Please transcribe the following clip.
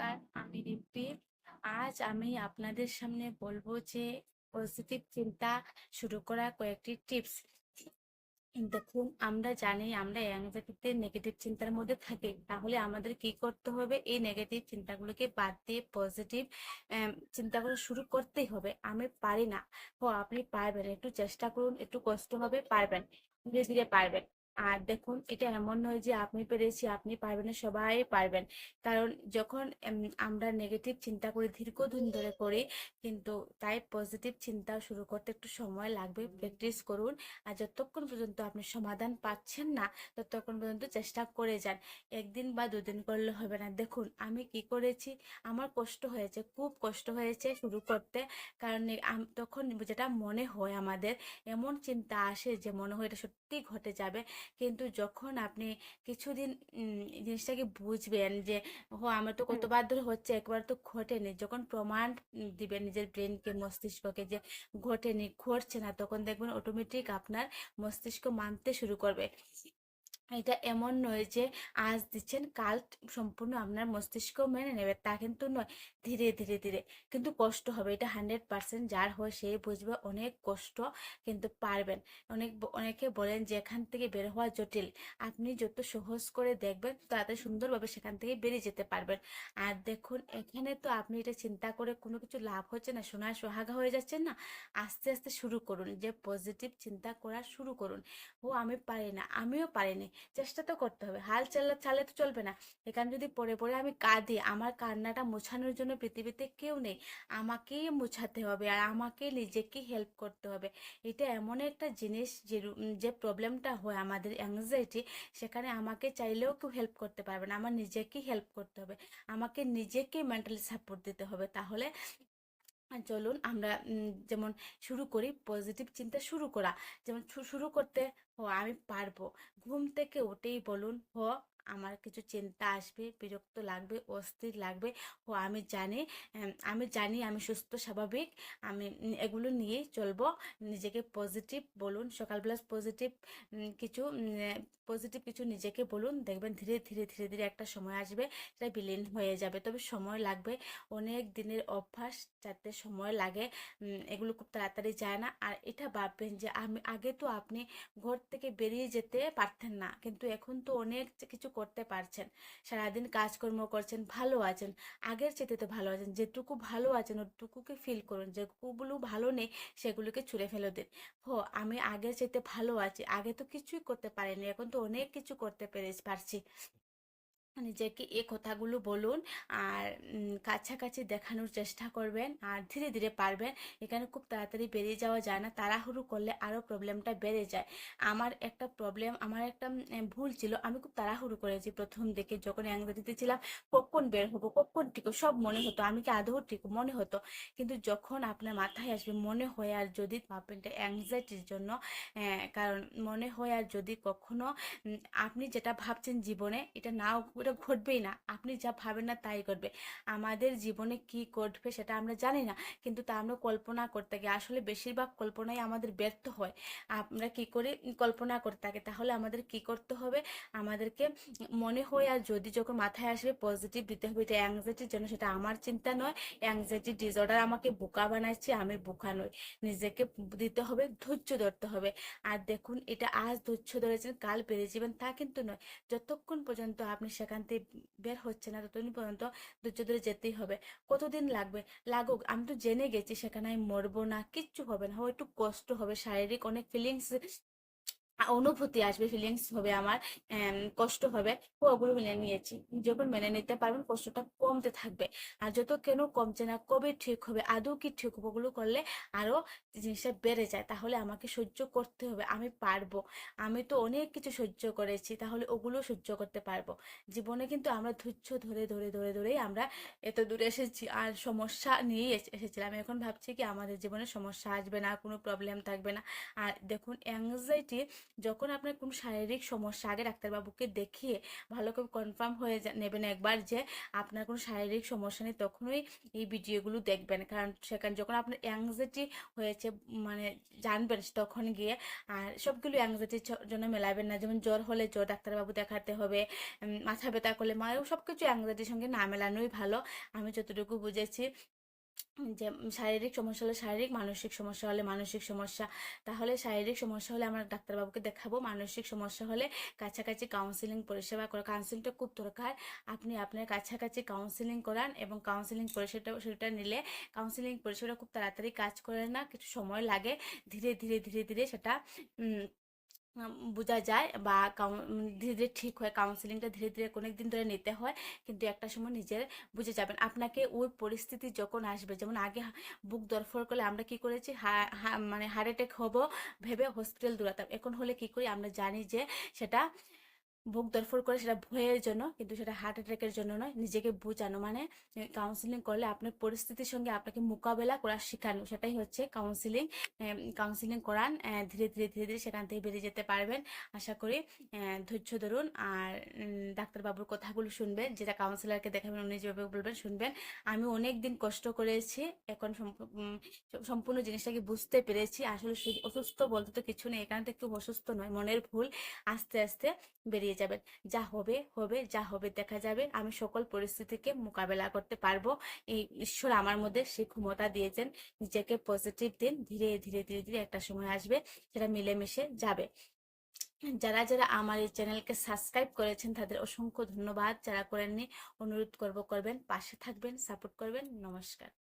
নমস্কার, আমি রিম্পি। আজ আমি আপনাদের সামনে বলব যে পজিটিভ চিন্তা শুরু করা কয়েকটি টিপস দেখুন, আমরা জানি আমরা অ্যাংজাইটিতে নেগেটিভ চিন্তার মধ্যে থাকি। তাহলে আমাদের কি করতে হবে? এই নেগেটিভ চিন্তাগুলোকে বাদ দিয়ে পজিটিভ চিন্তাগুলো শুরু করতেই হবে। আমি পারি না। ও আপনি পারবেন, একটু চেষ্টা করুন, একটু কষ্ট হবে, পারবেন, ধীরে ধীরে পারবেন। আর দেখুন, এটা এমন নয় যে আপনি পেরেছি, আপনি পারবেন না, সবাই পারবেন। কারণ যখন আমরা নেগেটিভ চিন্তা করি দীর্ঘদিন ধরে করি, কিন্তু তাই পজিটিভ চিন্তা শুরু করতে একটু সময় লাগবে প্র্যাকটিস করুন। আর যতক্ষণ পর্যন্ত আপনি সমাধান পাচ্ছেন না, ততক্ষণ পর্যন্ত চেষ্টা করে যান। একদিন বা দুদিন করলে হবে না। দেখুন, আমি কি করেছি? আমার কষ্ট হয়েছে, খুব কষ্ট হয়েছে শুরু করতে। কারণ তখন যেটা মনে হয় আমাদের, এমন চিন্তা আসে যে মনে হয় এটা সত্যি ঘটে যাবে। কিন্তু যখন আপনি কিছুদিন উম, জিনিসটাকে বুঝবেন যে হো আমার তো কতবার ধরে হচ্ছে একবার তো ঘটেনি। যখন প্রমাণ দিবেন নিজের ব্রেনকে মস্তিষ্ককে যে ঘটেনি ঘটছে না তখন দেখবেন অটোমেটিক আপনার মস্তিষ্ক মানতে শুরু করবে। এটা এমন নয় যে আজ দিচ্ছেন, কাল সম্পূর্ণ আপনার মস্তিষ্ক মেনে নেবে, তা কিন্তু নয়। ধীরে ধীরে ধীরে কিন্তু কষ্ট হবে, এটা হান্ড্রেড পার্সেন্ট যার হয় সে বুঝবে অনেক কষ্ট কিন্তু পারবেন। অনেক অনেকে বলেন যে এখান থেকে বের হওয়া জটিল, আপনি যত সহজ করে দেখবেন তাতে সুন্দরভাবে সেখান থেকে বেরিয়ে যেতে পারবেন। আর দেখুন, এখানে তো আপনি এটা চিন্তা করে কোনো কিছু লাভ হচ্ছে না সোনায় সোহাগা হয়ে যাচ্ছেন না, আস্তে আস্তে শুরু করুন, যে পজিটিভ চিন্তা করা শুরু করুন। ও, আমি পারি না, আমিও পারিনি চেষ্টা তো করতে হবে। হাল চালা, চালে তো চলবে না। এখানে যদি পড়ে পড়ে আমি কাঁদি, আমার কান্নাটা মোছানোর জন্য পৃথিবীতে কেউ নেই। আমাকেই মোছাতে হবে আর আমাকে নিজেকে হেল্প করতে হবে। এটা এমন একটা জিনিস যে যে প্রবলেমটা হয় আমাদের অ্যাংজাইটি সেখানে আমাকে চাইলেও কেউ হেল্প করতে পারবে না। আমার নিজেকেই হেল্প করতে হবে। আমাকে নিজেকে মেন্টালি সাপোর্ট দিতে হবে। তাহলে চলুন আমরা যেমন শুরু করি পজিটিভ চিন্তা শুরু করা। যেমন শুরু করতে হ, আমি পারব। ঘুম থেকে উঠেই বলুন ও আমার কিছু চিন্তা আসবে, বিরক্ত লাগবে, অস্থির লাগবে। ও আমি জানি আমি জানি আমি সুস্থ, স্বাভাবিক। আমি এগুলো নিয়েই চলবো। নিজেকে পজিটিভ বলুন, সকালবেলা পজিটিভ কিছু পজিটিভ কিছু নিজেকে বলুন। দেখবেন ধীরে ধীরে ধীরে ধীরে একটা সময় আসবে, সেটা বিলীন হয়ে যাবে। তবে সময় লাগবে, অনেক দিনের অভ্যাস যাতে সময় লাগে। এগুলো খুব তাড়াতাড়ি যায় না। আর এটা ভাববেন যে আমি, আগে তো আপনি ঘর থেকে বেরিয়ে যেতে পারতেন না। কিন্তু এখন তো অনেক কিছু করতে পারছেন। সারাদিন কাজকর্ম করছেন, ভালো আছেন। আগের চেয়ে তো ভালো আছেন। যেটুকু ভালো আছেন, ওটুকুকে ফিল করুন। যেগুলো ভালো নেই, সেগুলোকে ছুঁড়ে ফেলে দিন। হো, আমি আগের চেতে ভালো আছি। আগে তো কিছুই করতে পারিনি, এখন তো অনেক কিছু করতে পেরে পারছি। নিজেকে এ কথাগুলো বলুন আর কাছাকাছি দেখানোর চেষ্টা করবেন আর ধীরে ধীরে পারবেন। এখানে খুব তাড়াতাড়ি বেরিয়ে যাওয়া যায় না, তাড়াহুড়ো করলে আরও প্রবলেমটা বেড়ে যায়। আমার একটা প্রবলেম, আমার একটা ভুল ছিল, আমি খুব তাড়াহুড়ো করেছি প্রথম দিকে। যখন অ্যাংজাইটিতে ছিলাম, কখন বের হব, কখন টিকো সব মনে হতো, আমি কি আদৌ টিকো মনে হতো? কিন্তু যখন আপনার মাথায় আসবে মনে হয় আর যদি এটা অ্যাংজাইটির জন্য কারণ মনে হয় আর যদি কখনো আপনি যেটা ভাবছেন জীবনে, এটা নাও ওটা ঘটবেই না। আপনি যা ভাবেন না তাই ঘটবে। আমাদের জীবনে কি ঘটবে সেটা আমরা জানি না, কিন্তু তা আমরা কল্পনা করতে গিয়ে আসলে বেশিরভাগ কল্পনাই আমাদের ব্যর্থ হয়। আমরা কি করে? কল্পনা করতে থাকি। তাহলে আমাদের কি করতে হবে? আমাদেরকে মনে হয় আর যদি যখন মাথায় আসবে পজিটিভ দিতে হবে এটা অ্যাংজাইটির জন্য সেটা আমার চিন্তা নয় অ্যাংজাইটি ডিসঅর্ডার আমাকে বোকা বানাচ্ছে আমি বোকা নই। নিজেকে দিতে হবে, ধৈর্য ধরতে হবে। আর দেখুন, এটা আজ ধৈর্য ধরেছেন, কাল বেরিয়ে যাবেন তা কিন্তু নয়। যতক্ষণ পর্যন্ত আপনি সেখান থেকে বের হচ্ছে না, ততদিন পর্যন্ত ধৈর্য ধরে যেতেই হবে। কতদিন লাগবে? লাগুক, আমি তো জেনে গেছি, সেখানে আমি মরবো না, কিচ্ছু হবে না। একটু কষ্ট হবে, শারীরিক অনেক ফিলিংস অনুভূতি আসবে ফিলিংস হবে আমার কষ্ট হবে, ও ওগুলো মেনে নিয়েছি। যখন মেনে নিতে পারবেন, কষ্টটা কমতে থাকবে। আর যত কেন কমছে না, কবে ঠিক হবে, আদৌ কি ঠিক হবে, ওগুলো করলে আরও জিনিসটা বেড়ে যায়। তাহলে আমাকে সহ্য করতে হবে, আমি পারব। আমি তো অনেক কিছু সহ্য করেছি, তাহলে ওগুলো সহ্য করতে পারব। জীবনে কিন্তু আমরা ধৈর্য ধরে ধরে ধরে, ধরেই আমরা এত দূরে এসেছি, আর সমস্যা নিয়েই এসে- এসেছিলাম। এখন ভাবছি কি আমাদের জীবনে সমস্যা আসবে না, কোনো প্রবলেম থাকবে না। আর দেখুন অ্যাংজাইটি যখন আপনার কোনো শারীরিক সমস্যা, আগে ডাক্তারবাবুকে দেখিয়ে ভালো করে কনফার্ম হয়ে নেবেন একবার যে আপনার কোনো শারীরিক সমস্যা নেই, তখনই এই ভিডিওগুলো দেখবেন। কারণ সেখানে যখন আপনার অ্যাংজাইটি হয়েছে মানে জানবেন তখন গিয়ে। আর সবগুলো অ্যাংজাইটির জন্য মেলাবেন না। যেমন জ্বর হলে জ্বর ডাক্তারবাবু দেখাতে হবে মাথা ব্যথা করলে মা সব কিছু অ্যাংজাইটির সঙ্গে না মেলানোই ভালো। আমি যতটুকু বুঝেছি যে শারীরিক সমস্যা হলে শারীরিক, মানসিক সমস্যা হলে মানসিক সমস্যা। তাহলে শারীরিক সমস্যা হলে আমরা ডাক্তারবাবুকে দেখাবো। মানসিক সমস্যা হলে কাছাকাছি কাউন্সিলিং পরিষেবা করা। কাউন্সিলিংটা খুব দরকার। আপনি আপনার কাছাকাছি কাউন্সিলিং করান এবং কাউন্সিলিং পরিষেবা সেটা নিলে কাউন্সিলিং পরিষেবাটা খুব তাড়াতাড়ি কাজ করে না। কিছু সময় লাগে। ধীরে ধীরে ধীরে ধীরে সেটা বোঝা যায় বা ধীরে ধীরে ঠিক হয় কাউন্সিলিংটা ধীরে ধীরে অনেক দিন ধরে নিতে হয়, কিন্তু একটা সময় নিজের বুঝে যাবেন। আপনাকে ওই পরিস্থিতি যখন আসবে, যেমন আগে বুক দরফর করলে আমরা কি করেছি? মানে হার্ট অ্যাটাক হব, ভেবে হসপিটাল দৌড়াতাম। এখন হলে কি করি? আমরা জানি যে সেটা বুক দরফর করে সেটা ভয়ের জন্য, কিন্তু সেটা হার্ট অ্যাটাকের জন্য নয়। নিজেকে বোঝানো মানে কাউন্সিলিং করলে আপনার পরিস্থিতির সঙ্গে আপনাকে মোকাবেলা করা শেখানো, সেটাই হচ্ছে কাউন্সিলিং কাউন্সিলিং করান ধীরে ধীরে ধীরে ধীরে সেখান থেকে বেরিয়ে যেতে পারবেন। আশা করি ধৈর্য ধরুন আর ডাক্তারবাবুর কথাগুলো শুনবেন, যেটা কাউন্সিলরকে দেখাবেন, উনি যেভাবে বলবেন, শুনবেন। আমি অনেক দিন কষ্ট করেছি, এখন সম্পূর্ণ জিনিসটাকে বুঝতে পেরেছি। আসলে অসুস্থ বলতে তো কিছু নেই, এখান থেকে অসুস্থ নয়, মনের ভুল। আস্তে আস্তে বেরিয়ে যাবেন। যা হবে হবে, যা হবে দেখা যাবে। আমি সকল পরিস্থিতিকে মোকাবেলা করতে পারব। এই ঈশ্বর আমার মধ্যে সেই ক্ষমতা দিয়েছেন। নিজেকে পজিটিভ দিন। ধীরে ধীরে ধীরে ধীরে একটা সময় আসবে সেটা মিলেমিশে যাবে। যারা যারা আমার এই চ্যানেলকে সাবস্ক্রাইব করেছেন তাদের অসংখ্য ধন্যবাদ। যারা করেননি, অনুরোধ করব করবেন। পাশে থাকবেন সাপোর্ট করবেন। নমস্কার।